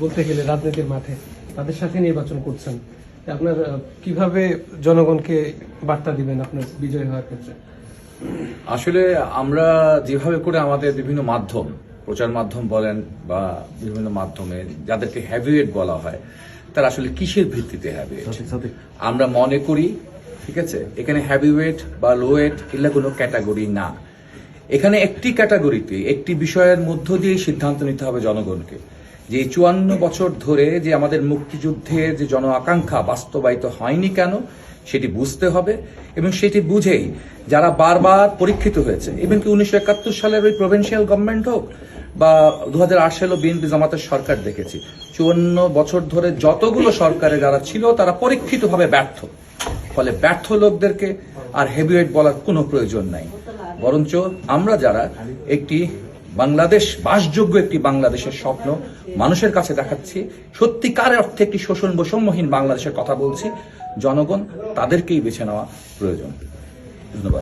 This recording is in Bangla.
বলতে গেলে রাজনীতির মাঠে তাদের সাথে নির্বাচন করছেন। আপনার কীভাবে জনগণকে বার্তা দিবেন আপনার বিজয় হওয়ার ক্ষেত্রে? আসলে আমরা যেভাবে করে আমাদের বিভিন্ন মাধ্যম প্রচার মাধ্যম বলেন বা বিভিন্ন মাধ্যমে যাদেরকে হ্যাভিওয়েট বলা হয় তারা আসলে কিসের ভিত্তিতে হ্যাভিওয়েট আমরা মনে করি ঠিক আছে এখানে হ্যাভিওয়েট বা লোয়েট এগুলো কোনো ক্যাটাগরি না। এখানে একটি ক্যাটাগরিতে একটি বিষয়ের মধ্য দিয়ে সিদ্ধান্ত নিতে হবে জনগণকে। যে চুয়ান্ন বছর ধরে যে আমাদের মুক্তিযুদ্ধের যে জন আকাঙ্ক্ষা বাস্তবায়িত হয়নি কেন, সেটি বুঝতে হবে এবং সেটি বুঝেই যারা বারবার পরীক্ষিত হয়েছে ইভেন কি উনিশশো একাত্তর সালের ওই প্রভিন্সিয়াল গভর্নমেন্ট হোক বা দু হাজার আট সালে বিএনপি জামাতের সরকার দেখেছি, চুয়ান্ন বছর ধরে যতগুলো সরকারে যারা ছিল, তারা পরীক্ষিতভাবে ব্যর্থ। ফলে ব্যর্থ লোকদেরকে আর হেভিওয়েট বলার কোনো প্রয়োজন নাই। বরঞ্চ আমরা যারা একটি বাংলাদেশ বাসযোগ্য একটি বাংলাদেশের স্বপ্ন। মানুষের কাছে দেখাচ্ছি, সত্যিকার অর্থে একটি শোষণ বৈষম্যহীন বাংলাদেশের কথা বলছি। জনগণ তাদেরকেই বেছে নেওয়া প্রয়োজন। ধন্যবাদ।